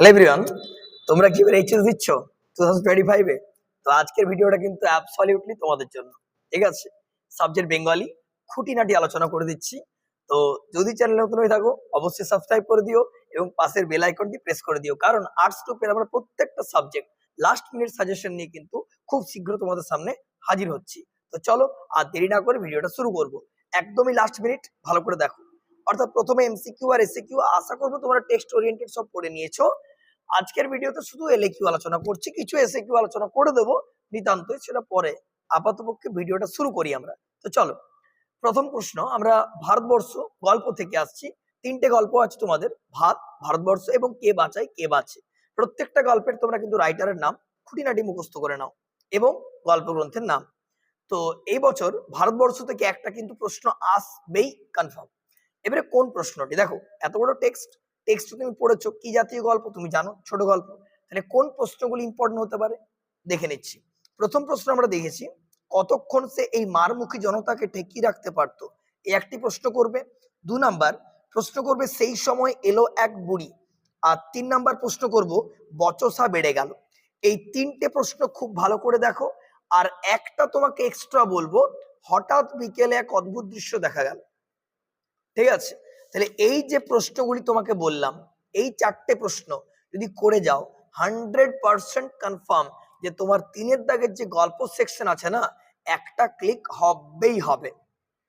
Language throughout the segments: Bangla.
হ্যালো এভরিওয়ান তোমরা কি এইচএস দিচ্ছ? টু থাউজেন্ড টোয়েন্টি ফাইভে তো আজকের ভিডিওটা কিন্তু অ্যাবসলিউটলি তোমাদের জন্য। ঠিক আছে? সাবজেক্ট বেঙ্গলি খুঁটিনাটি আলোচনা করে দিচ্ছি। তো যদি চ্যানেলে নতুন হয়ে থাকো, অবশ্যই সাবস্ক্রাইব করে দিও এবং পাশের বেল আইকনটি প্রেস করে দিও। কারণ আর্টস গ্রুপের আমরা প্রত্যেকটা সাবজেক্ট লাস্ট মিনিট সাজেশন নিয়ে কিন্তু খুব শীঘ্র তোমাদের সামনে হাজির হচ্ছি। তো চলো আর দেরি না করে ভিডিওটা শুরু করব। একদমই লাস্ট মিনিট ভালো করে দেখো। অর্থাৎ প্রথমে এমসিকিউ আর এসিকিউ আশা করব তোমরা টেক্সট ওরিয়েন্টেড সব পড়ে নিয়েছো। আজকের ভিডিওতে শুধু এলএকিউ আলোচনা করছি, কিছু এসএকিউ আলোচনা করে দেবো, নিতান্তই সেটা পরে আপাতপক্ষে ভিডিওটা শুরু করি আমরা। তো চলো, প্রথম প্রশ্ন, আমরা ভারতবর্ষ গল্প থেকে আসছি। তিনটে গল্প আছে তোমাদের, ভাত, ভারতবর্ষ এবং কে বাঁচায়, কে বাঁচে। প্রত্যেকটা গল্পের তোমরা কিন্তু রাইটারের নাম খুঁটিনাটি মুখস্থ করে নাও এবং গল্প গ্রন্থের নাম। তো এই বছর ভারতবর্ষ থেকে একটা কিন্তু প্রশ্ন আসবেই কনফার্ম এবারে কোন প্রশ্নটি? দেখো, এত বড় টেক্সট টেক্সট তুমি পড়েছো, কি জাতীয় গল্প তুমি জানো? ছোট গল্প। তাহলে কোন প্রশ্নগুলি ইম্পর্টেন্ট হতে পারে? দেখে নিচ্ছি। প্রথম প্রশ্ন আমরা দেখেছি, কতক্ষণ সে এই মারমুখী জনতাকে ঠেকিয়ে রাখতে পারতো? এই একটি প্রশ্ন করবে। দু নাম্বার, প্রশ্ন করবে, সেই সময় এলো এক বুড়ি। আর তিন নাম্বার প্রশ্ন করব, বচসা বেড়ে গেল। এই তিনটে প্রশ্ন খুব ভালো করে দেখো। আর একটা তোমাকে এক্সট্রা বলব, হঠাৎ বিকেলে এক অদ্ভুত দৃশ্য দেখা গেল। ঠিক আছে? তাহলে এই যে প্রশ্নগুলি তোমাকে বললাম, এই চারটে প্রশ্ন যদি করে যাও হান্ড্রেড পার্সেন্ট কনফার্ম যে তোমার তিনের দাগের যে গল্প সেকশন আছে না, একটা ক্লিক হবেই হবে।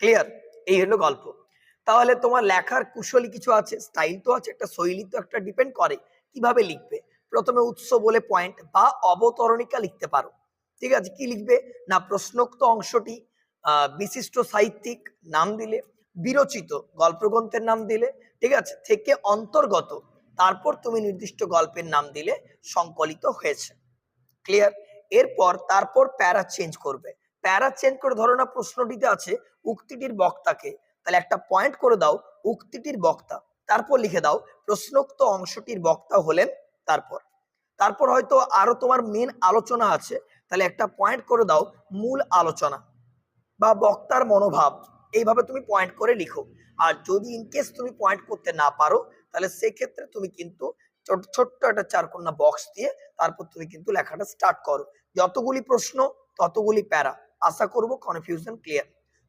ক্লিয়ার এই হলো গল্প। তাহলে তোমার লেখার কুশলী কিছু আছে স্টাইল তো আছে, একটা শৈলী তো একটা ডিপেন্ড করে, কীভাবে লিখবে? প্রথমে উৎস বলে পয়েন্ট বা অবতরণিকা লিখতে পারো। ঠিক আছে? কি লিখবে? না প্রশ্নোক্ত অংশটি বিশিষ্ট সাহিত্যিক নাম দিলে বিরচিত গল্পগ্রন্থের নাম দিলে, ঠিক আছে? থেকে অন্তর্গত। তারপর তুমি নির্দিষ্ট গল্পের নাম দিলে সংকলিত হয়েছে। ক্লিয়ার এরপর, তারপর প্যারা চেঞ্জ করবে। প্যারা চেঞ্জ করে ধরো না প্রশ্নটিতে আছে, উক্তিটির বক্তাকে। তাহলে একটা পয়েন্ট করে দাও, উক্তিটির বক্তা। তারপর লিখে দাও, প্রশ্নোক্ত অংশটির বক্তা হলেন তারপর। তারপর হয়তো আরও তোমার মেন আলোচনা আছে। তাহলে একটা পয়েন্ট করে দাও, মূল আলোচনা বা বক্তার মনোভাব। এইভাবে তুমি পয়েন্ট করে লিখো। আর যদি ইনকেস তুমি পয়েন্ট করতে না পারো, তাহলে সেক্ষেত্রে তুমি কিন্তু ছোট- ছোট্ট একটা চারকোনা বক্স দিয়ে তারপর তুমি কিন্তু লেখাটা স্টার্ট করো। যতগুলি প্রশ্ন, ততগুলি প্যারা। আশা করব কনফিউশন ক্লিয়ার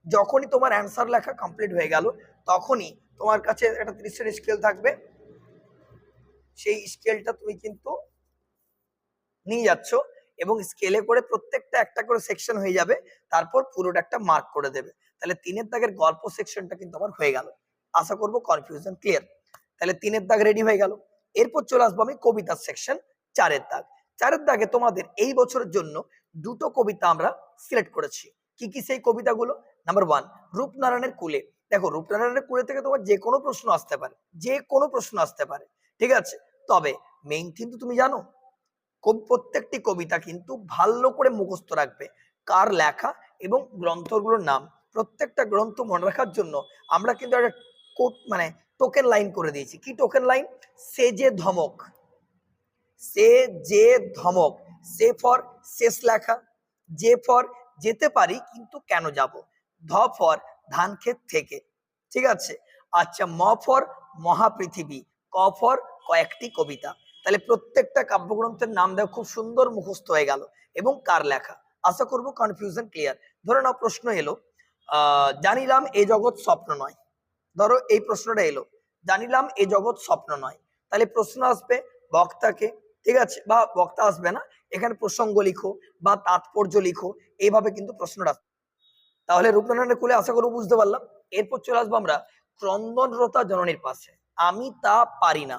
যখনই তোমার অ্যান্সার লেখা কমপ্লিট হয়ে গেল, তখনই তোমার কাছে একটা ত্রিশের স্কেল থাকবে। সেই স্কেলটা তুমি কিন্তু নিয়ে যাচ্ছ এবং স্কেলে করে প্রত্যেকটা একটা করে সেকশন হয়ে যাবে। তারপর পুরোটা একটা মার্ক করে দেবে। তাহলে তিনের দাগের গল্প সেকশনটা কিন্তু আমার হয়ে গেল। আশা করব কনফিউশন ক্লিয়ার তাহলে তিনের দাগ রেডি হয়ে গেল। এরপর চলে আসব আমি কবিতার সেকশন চারের দাগ। চারের দাগে তোমাদের এই বছরের জন্য দুটো কবিতা আমরা সিলেক্ট করেছি। কি কি সেই কবিতাগুলো? নাম্বার ওয়ান রূপনারায়ণের কুলে। দেখো, রূপনারায়ণের কুলে থেকে তোমার যে কোনো প্রশ্ন আসতে পারে। যে কোনো প্রশ্ন আসতে পারে। ঠিক আছে? তবে মেইন থিম তো তুমি জানো প্রত্যেকটি কবিতা কিন্তু ভালো করে মুখস্থ রাখবে। কার লেখা এবং গ্রন্থগুলোর নাম। প্রত্যেকটা গ্রন্থ মনে রাখার জন্য আমরা কিন্তু একটা কোট মানে টোকেন লাইন করে দিয়েছি। কি টোকেন লাইন সে যে ধমক, সে যে ধমক, সে ফর শেষ লেখা, যে ফর যেতে পারি কিন্তু কেন যাব? ধ ফর ধান ক্ষেত থেকে, ঠিক আছে? আচ্ছা ম ফর মহাপৃথিবী, ক ফর কয়েকটি কবিতা। তাহলে প্রত্যেকটা কাব্যগ্রন্থের নাম দেওয়া খুব সুন্দর মুখস্থ হয়ে গেল। এবং কার লেখা? আশা করব কনফিউশন ক্লিয়ার ধরো না প্রশ্ন এলো। জানিলাম এ জগৎ স্বপ্ন নয়। ধরো এই প্রশ্নটা এলো, জানিলাম এ জগৎ স্বপ্ন নয়। তাহলে প্রশ্ন আসবে বক্তাকে, ঠিক আছে? বা বক্তা আসবে না, এখানে প্রসঙ্গ লিখো বা তাৎপর্য লিখো, এইভাবে কিন্তু প্রশ্নটা। তাহলে রূপনারায়ণের কুলে আশা করব বুঝতে পারলাম। এরপর চলে আসব আমরা ক্রন্দনরতা জননীর পাশে। আমি তা পারি না।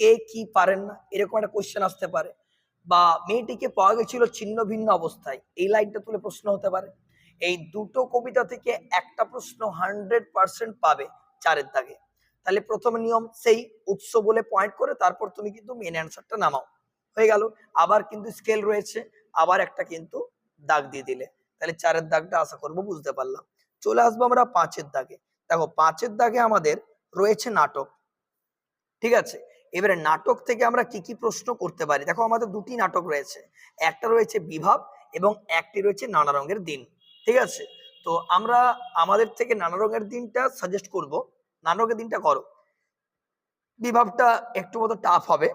কে কি পারেন না? এরকম একটা কোশ্চেন আসতে পারে। বা মেয়েটিকে পাওয়া গেছিল ছিন্ন ভিন্ন অবস্থায়। এই লাইনটা তুলে প্রশ্ন হতে পারে। এই দুটো কবিতা থেকে একটা প্রশ্ন হান্ড্রেড পার্সেন্ট পাবে চারের দাগে। তাহলে প্রথম নিয়ম সেই উৎস বলে পয়েন্ট করে, তারপর তুমি কিন্তু মেন অ্যান্সারটা নামাও। হয়ে গেল। আবার কিন্তু স্কেল রয়েছে, আবার একটা কিন্তু দাগ দিয়ে দিলে। তাহলে চারের দাগটা আশা করব বুঝতে পারলাম। চলে আসব আমরা পাঁচের দাগে। দেখো, পাঁচের দাগে আমাদের রয়েছে নাটক। ঠিক আছে? এবারে নাটক থেকে আমরা কি কি প্রশ্ন করতে পারি? দেখো, আমাদের দুটি নাটক রয়েছে। একটা রয়েছে বিভাব এবং একটি রয়েছে নানা রঙের দিন। ঠিক আছে? তো আমরা আমাদের থেকে নানা রঙের দিনটা সাজেস্ট করব। নানা রঙের দিনটা করো। বিভাবটা একটু মতো টাফ হবে।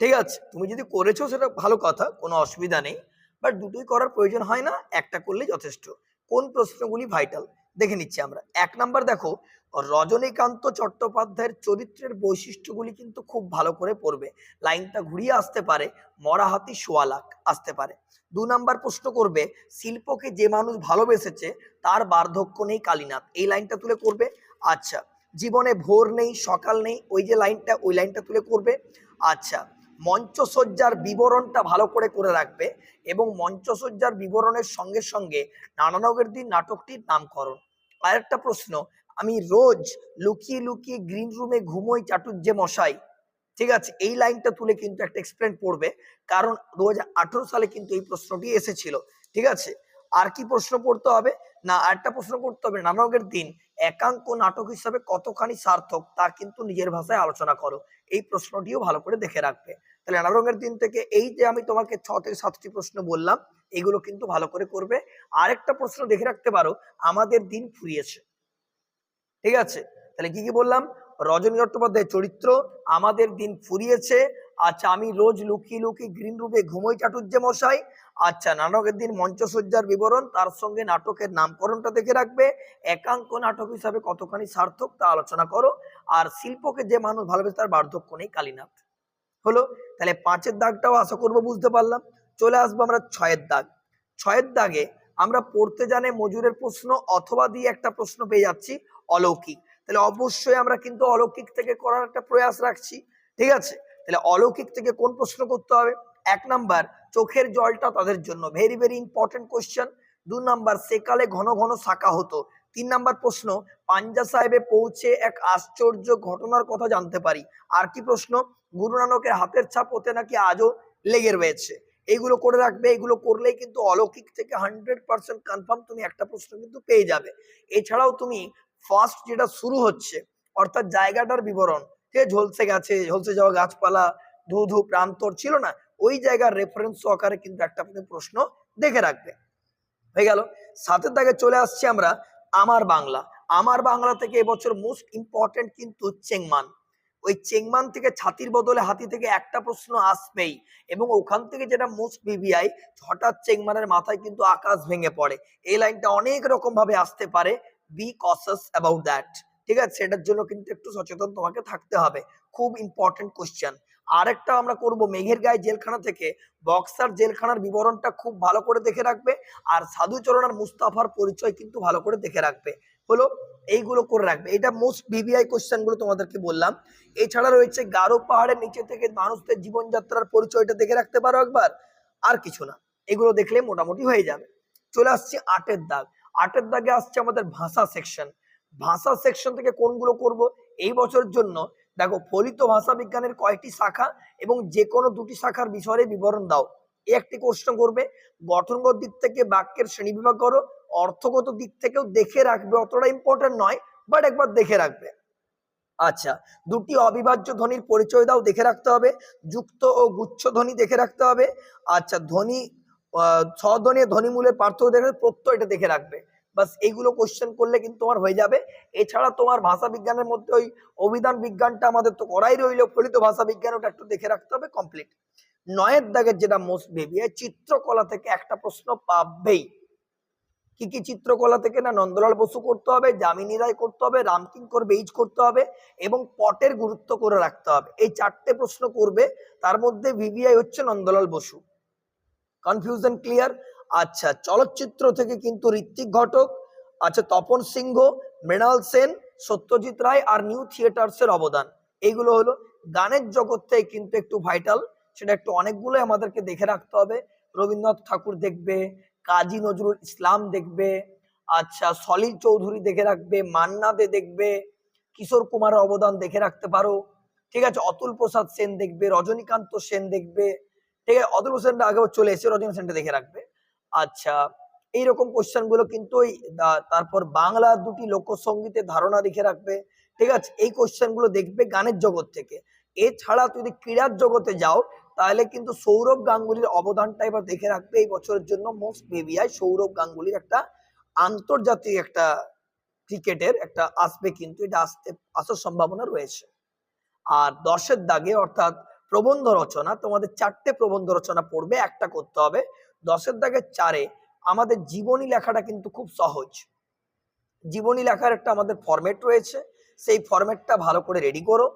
ঠিক আছে? তুমি যদি করেছ সেটা ভালো কথা, কোনো অসুবিধা নেই। বাট দুটোই করার প্রয়োজন হয় না, একটা করলে যথেষ্ট। কোন প্রশ্নগুলি ভাইটাল দেখে নিচ্ছি আমরা। এক নাম্বার দেখো, রজনীকান্ত চট্টোপাধ্যায়ের চরিত্রের বৈশিষ্ট্যগুলি কিন্তু খুব ভালো করে পড়বে। লাইনটা ঘুরিয়ে আসতে পারে মরা হাতি আসতে পারে। দু নাম্বার প্রশ্ন করবে, শিল্পকে যে মানুষ ভালোবেসেছে তার বার্ধক্য নেই কালীনাথ। এই লাইনটা তুলে করবে? আচ্ছা জীবনে ভোর নেই, সকাল নেই, ওই যে লাইনটা, ওই লাইনটা তুলে করবে? আচ্ছা মঞ্চসজ্জার বিবরণটা ভালো করে করে রাখবে এবং মঞ্চসজ্জার বিবরণের সঙ্গে সঙ্গে নানানগের দিন নাটকটির নামকরণ। আরেকটা প্রশ্ন, আমি রোজ লুকিয়ে লুকিয়ে গ্রিন রুমে ঘুমোই চাটুর্যে মশাই? ঠিক আছে, এই লাইনটা তুলে কিন্তু একটা এক্সপ্লেন পড়বে, কারণ দু হাজার আঠেরো সালে কিন্তু এই প্রশ্নটি এসেছিল। ঠিক আছে, আর কি প্রশ্ন পড়তে হবে? না, আরেকটা প্রশ্ন করতে হবে নানকের দিন একাঙ্ক নাটক হিসাবে কতখানি সার্থক তা কিন্তু নিজের ভাষায় আলোচনা করো। এই প্রশ্নটিও ভালো করে দেখে রাখবে। তাহলে নানা রঙের দিন থেকে এই যে আমি তোমাকে ছ থেকে সাতটি প্রশ্ন বললাম, এগুলো কিন্তু ভালো করে করবে। আরেকটা প্রশ্ন দেখে রাখতে পারো, আমাদের দিন ফুরিয়েছে। ঠিক আছে? তাহলে কি কি বললাম? রজনী চট্টোপাধ্যায়ের চরিত্র, আমাদের দিন ফুরিয়েছে। আচ্ছা আমি রোজ লুকিয়ে লুকিয়ে গ্রিন রুমে ঘুমোই চাটুর্যে মশাই। আচ্ছা নাটকের দিন মঞ্চসজ্জার বিবরণ, তার সঙ্গে নাটকের নামকরণটা দেখে রাখবে। একাঙ্ক নাটক হিসাবে কতখানি সার্থক তা আলোচনা করো। আর শিল্পকে যে মানুষ ভালোবেসে তার বার্ধক্য নেই, কালীনাথ। হলো, তাহলে পাঁচের দাগটাও আশা করব বুঝতে পারলাম। চলে আসব আমরা ছয়ের দাগ। ছয়ের দাগে আমরা পড়তে জানে মজুরের প্রশ্ন অথবা দিয়ে একটা প্রশ্ন পেয়ে যাচ্ছি, অলৌকিক। তাহলে অবশ্যই আমরা কিন্তু অলৌকিক থেকে করার একটা প্রয়াস রাখছি, ঠিক আছে? তাহলে অলৌকিক থেকে কোন প্রশ্ন করতে হবে? এক নাম্বার, চোখের জলটা তাদের জন্য। ভেরি ভেরি ইম্পর্টেন্ট কোয়েশ্চেন দু নাম্বার, সেকালে ঘন ঘন শাখা হতো। তিন নাম্বার প্রশ্ন, পাঞ্জা সাহেবে পৌঁছে এক আশ্চর্য ঘটনার কথা জানতে পারি। আর কি প্রশ্ন? গুরু নানকের হাতের ছাপ ওতে নাকি আজও লেগে রয়েছে। এইগুলো করে রাখবে এগুলো করলেই কিন্তু অলৌকিক থেকে হান্ড্রেড পার্সেন্ট কনফার্ম তুমি একটা প্রশ্ন কিন্তু পেয়ে যাবে। এছাড়াও তুমি ফার্স্ট যেটা শুরু হচ্ছে, অর্থাৎ জায়গাটার বিবরণ, ঠিক ঝলসে গেছে, ঝলসে যাওয়া গাছপালা ধু ধু প্রান্তর ছিল না, ওই জায়গার রেফারেন্স সহকারে কিন্তু একটা প্রশ্ন দেখে রাখবে। হয়ে গেল। সাথে তাকে চলে আসছি আমরা আমার বাংলা। আমার বাংলা থেকে এবছর মোস্ট ইম্পর্টেন্ট কিন্তু চেংমান। ওই চেংমান থেকে ছাতির বদলে হাতি থেকে একটা প্রশ্ন আসবেই। এবং ওখান থেকে যেটা মোস্ট বিবিআই, হঠাৎ চেংমানের মাথায় কিন্তু আকাশ ভেঙে পড়ে। এই লাইনটা অনেক রকম ভাবে আসতে পারে। বি কসাস অ্যাবাউট দ্যাট ঠিক আছে? সেটার জন্য কিন্তু একটু সচেতন তোমাকে থাকতে হবে। খুব ইম্পর্টেন্ট কোশ্চেন আরেকটা আমরা করব মেঘের গায়ে জেলখানা থেকে। বক্সার জেলখানার বিবরণটা খুব ভালো করে দেখে রাখবে। আর সাধুচরণ আর মুস্তাফার পরিচয় কিন্তু ভালো করে দেখে রাখবে। হলো এইগুলো করে রাখবে। এটা মোস্ট বিবিআই কোশ্চেনগুলো তোমাদেরকে বললাম। এছাড়া রয়েছে গারো পাহাড়ের নিচে থেকে মানুষদের জীবনযাত্রার পরিচয়টা দেখে রাখতে পারো একবার। আর কিছু না। এগুলো দেখলে মোটামুটি হয়ে যাবে। চলে আসছি আটের দাগ। আটের দাগে আসছে আমাদের ভাষা সেকশন ভাষা সেকশন থেকে কোনগুলো করব? এই বছরের জন্য দেখো, ফলিত ভাষা বিজ্ঞানের কয়েকটি শাখা এবং যে কোনো দুটি শাখার বিষয়ে বিবরণ দাও। একটি প্রশ্ন করবে। গঠনগত দিক থেকে বাক্যের শ্রেণি বিভাগ করো। অর্থগত দিক থেকেও দেখে রাখবে, অতটা ইম্পর্টেন্ট নয় বাট একবার দেখে রাখবে। আচ্ছা দুটি অবিভাজ্য ধ্বনির পরিচয় দাও, দেখে রাখতে হবে। যুক্ত ও গুচ্ছ ধ্বনি দেখে রাখতে হবে। আচ্ছা ধ্বনি স্বধ্বনি ধ্বনিমূলের পার্থক্য দেখে প্রত্যয় এটা দেখে রাখবে। বাস এইগুলো কোশ্চেন করলে কিন্তু তোমার হয়ে যাবে। এছাড়া তোমার ভাষা বিজ্ঞানের মধ্যে ওই অভিধান বিজ্ঞানটা আমাদের তো করাই রইল, ফলিত ভাষা বিজ্ঞান ওটা একটু দেখে রাখতে হবে কমপ্লিট নয়ের দাগের যেটা মোস্ট বেবি চিত্রকলা থেকে একটা প্রশ্ন পাবেই। কি কি চিত্রকলা থেকে না নন্দলাল বসু করতে হবে, যামিনী রায় করতে হবে রামকিঙ্কর বেইজ করতে হবে এবং পটের গুরুত্ব করে রাখতে হবে। এই চারটে প্রশ্ন করবে, তার মধ্যে ভিভিআই হচ্ছে নন্দলাল বসু। কনফিউশন ক্লিয়ার আচ্ছা চলচ্চিত্র থেকে কিন্তু ঋত্বিক ঘটক আচ্ছা তপন সিংহ, মৃণাল সেন, সত্যজিৎ রায় আর নিউ থিয়েটার্স এর অবদান। এইগুলো হলো গানের থেকে কিন্তু একটু ভাইটাল সেটা একটু অনেকগুলো আমাদেরকে দেখে রাখতে হবে। রবীন্দ্রনাথ ঠাকুর দেখবে কাজী নজরুল ইসলাম দেখবে আচ্ছা সলিল চৌধুরী দেখে রাখবে, মান্না দে দেখবে, কিশোর কুমারের অবদান দেখে রাখতে পারো। ঠিক আছে, অতুল প্রসাদ সেন দেখবে, রজনীকান্ত সেন দেখবে, ঠিক আছে, অতুল প্রসাদটা আগেও চলে এসে রজনী সেনটা দেখে রাখবে। আচ্ছা এইরকম কোশ্চেনগুলো কিন্তু ওই তারপর বাংলা দুটি লোকসঙ্গীতের ধারণা লিখে রাখবে। ঠিক আছে, এই কোশ্চেনগুলো দেখবে গানের জগৎ থেকে। এছাড়া যদি ক্রীড়ার জগতে যাও তাহলে কিন্তু সৌরভ গাঙ্গুলির অবদানটা এবার দেখে রাখবে এই বছরের জন্য মোস্ট বেবিআই সৌরভ গাঙ্গুলির একটা আন্তর্জাতিক একটা ক্রিকেটের একটা আসবে কিন্তু এটা আসতে, আসার সম্ভাবনা রয়েছে। আর দশের দাগে অর্থাৎ প্রবন্ধ রচনা, তোমাদের চারটে প্রবন্ধ রচনা পড়বে, একটা করতে হবে। দশের দাগের চারে, আমাদের জীবনী লেখাটা কিন্তু খুব সহজ। জীবনী লেখার একটা আমাদের ফরম্যাট রয়েছে, সেই ফরম্যাটটা ভালো করে রেডি করো।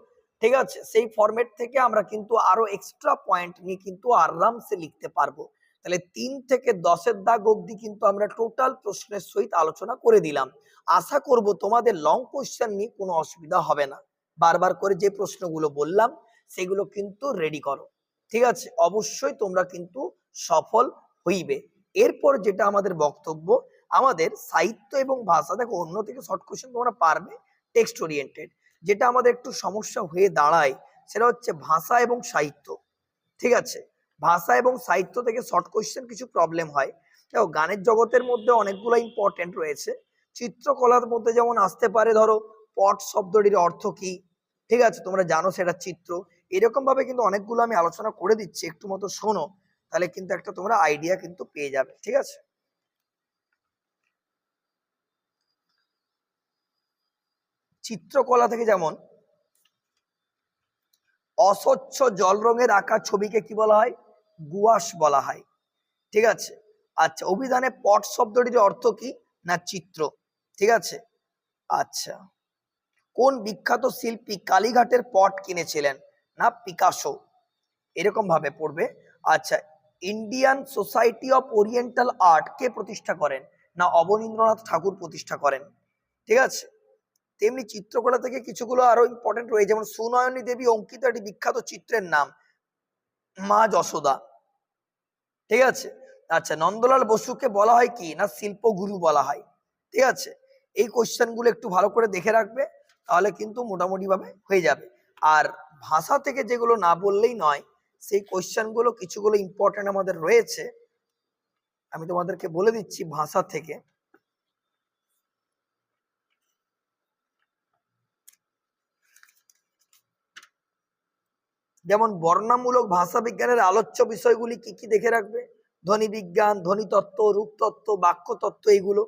ঠিক আছে? সেই ফরম্যাট থেকে আমরা কিন্তু আরও এক্সট্রা পয়েন্ট নিয়ে কিন্তু আরামসে লিখতে পারব। তাহলে তিন থেকে দশের দাগ অবধি কিন্তু আমরা টোটাল প্রশ্নের সহিত আলোচনা করে দিলাম। আশা করব তোমাদের লং কোশ্চেন নিয়ে কোনো অসুবিধা হবে না। বারবার করে যে প্রশ্নগুলো বললাম, সেগুলো কিন্তু রেডি করো। ঠিক আছে? অবশ্যই তোমরা কিন্তু সফল হইবে। এরপর যেটা আমাদের বক্তব্য, আমাদের সাহিত্য এবং ভাষা, দেখো অন্য থেকে শর্ট কোশ্চেন তোমরা পারবে টেক্সট ওরিয়েন্টেড যেটা আমাদের একটু সমস্যা হয়ে দাঁড়ায়, সেটা হচ্ছে ভাষা এবং সাহিত্য। ঠিক আছে? ভাষা এবং সাহিত্য থেকে শর্ট কোয়েশ্চেন কিছু প্রবলেম হয়। দেখো, গানের জগতের মধ্যে অনেকগুলো ইম্পর্টেন্ট রয়েছে। চিত্রকলার মধ্যে যেমন আসতে পারে, ধরো, পট শব্দটির অর্থ কি? ঠিক আছে? তোমরা জানো সেটা চিত্র। এরকম ভাবে কিন্তু অনেকগুলো আমি আলোচনা করে দিচ্ছি, একটু মতো শোনো, তাহলে কিন্তু একটা তোমরা আইডিয়া কিন্তু পেয়ে যাবে। ঠিক আছে? চিত্রকলা থেকে যেমন অস্বচ্ছ জল রঙের আঁকা ছবিকে কি বলা হয়? গুয়াশ বলা হয়। ঠিক আছে? আচ্ছা অভিধানে পট শব্দটির অর্থ কি না চিত্র? ঠিক আছে? আচ্ছা কোন বিখ্যাত শিল্পী কালীঘাটের পট কিনেছিলেন না পিকাসো? এরকম ভাবে পড়বে। আচ্ছা Indian Society of Oriental Art কে প্রতিষ্ঠা করেন না অবনীন্দ্রনাথ ঠাকুর প্রতিষ্ঠা করেন? ঠিক আছে? তেমনি চিত্রকলা থেকে কিছুগুলো আরও ইম্পর্টেন্ট রয়েছে, যেমন সুনয়নী দেবী অঙ্কিত একটি বিখ্যাত চিত্রের নাম, মা যশোদা। ঠিক আছে? আচ্ছা নন্দলাল বসুকে বলা হয় কি না শিল্পগুরু বলা হয়? ঠিক আছে? এই কোশ্চেনগুলো একটু ভালো করে দেখে রাখবে, তাহলে কিন্তু মোটামুটি ভাবে হয়ে যাবে। আর ভাষা থেকে যেগুলো না বললেই নয়, সেই কোশ্চেনগুলো কিছুগুলো ইম্পর্টেন্ট আমাদের রয়েছে। আমি তোমাদেরকে বলে দিচ্ছি ভাষা থেকে। যেমন বর্ণামূলক ভাষা বিজ্ঞানের আলোচ্য বিষয়গুলি কি কি দেখে রাখবে? ধ্বনি বিজ্ঞান, ধ্বনি তত্ত্ব রূপতত্ত্ব বাক্য তত্ত্ব, এগুলো।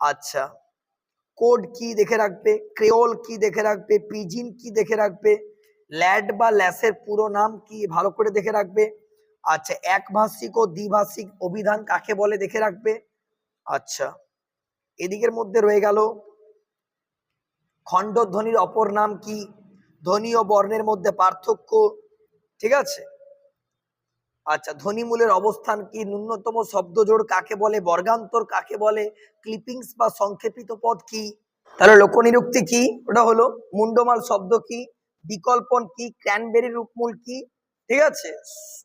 আচ্ছা কোড কি দেখে রাখবে? ক্রেওল কি দেখে রাখবে? পিজিন কি দেখে রাখবে? ল্যাড বা ল্যাসের পুরো নাম কি ভালো করে দেখে রাখবে? আচ্ছা একভাষিক ও দ্বিভাষিক অভিধান কাকে বলে দেখে রাখবে? আচ্ছা এদিকের মধ্যে রয়ে গেল, খণ্ডধ্বনির অপর নাম কি? ধ্বনি ও বর্ণের মধ্যে পার্থক্য, ঠিক আছে? আচ্ছা ধ্বনিমূলের অবস্থান কি? ন্যূনতম শব্দজোড় কাকে বলে? বর্গান্তর কাকে বলে? ক্লিপিংস বা সংক্ষেপিত পদ কি? তাহলে লোকনিরুক্তি কি? ওটা হলো মুন্ডমাল শব্দ কি? বিকল্পন কি? ক্র্যানবেরি রূপমূল কি? ঠিক আছে?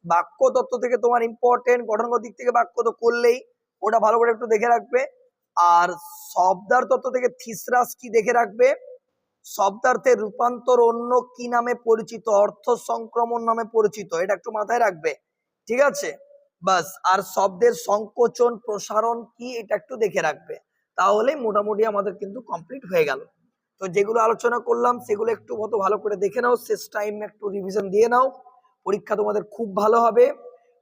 বাক্য তত্ত্ব থেকে তোমার ইম্পর্টেন্ট গঠনগত দিক থেকে বাক্য তো করলেই ওটা ভালো করে একটু দেখে রাখবে। আর শব্দার তত্ত্ব থেকে থিসরাস কি দেখে রাখবে? শব্দার্থের রূপান্তর অন্য কি নামে পরিচিত? অর্থ সংক্রমণ নামে পরিচিত। এটা একটু মাথায় রাখবে। ঠিক আছে? বাস, আর শব্দের সংকোচন, প্রসারণ কি? এটা একটু দেখে রাখবে। তাহলে মোটামুটি আমাদের কিন্তু কমপ্লিট হয়ে গেল। তো যেগুলো আলোচনা করলাম, সেগুলো একটু মতো ভালো করে দেখে নাও। শেষ টাইম একটু রিভিশন দিয়ে নাও। পরীক্ষা তোমাদের খুব ভালো হবে।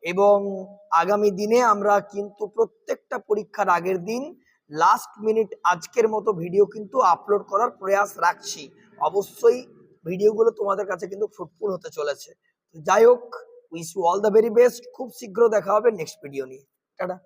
এবং আগামী দিনে আমরা কিন্তু প্রত্যেকটা পরীক্ষার আগের দিন লাস্ট মিনিট আজকের মতো ভিডিও কিন্তু আপলোড করার প্রয়াস রাখছি। অবশ্যই ভিডিওগুলো তোমাদের কাছে কিন্তু ফ্রুটফুল হতে চলেছে। যাই হোক wish you all the very best খুব শীঘ্র দেখা হবে নেক্সট ভিডিও নিয়ে। টাটা।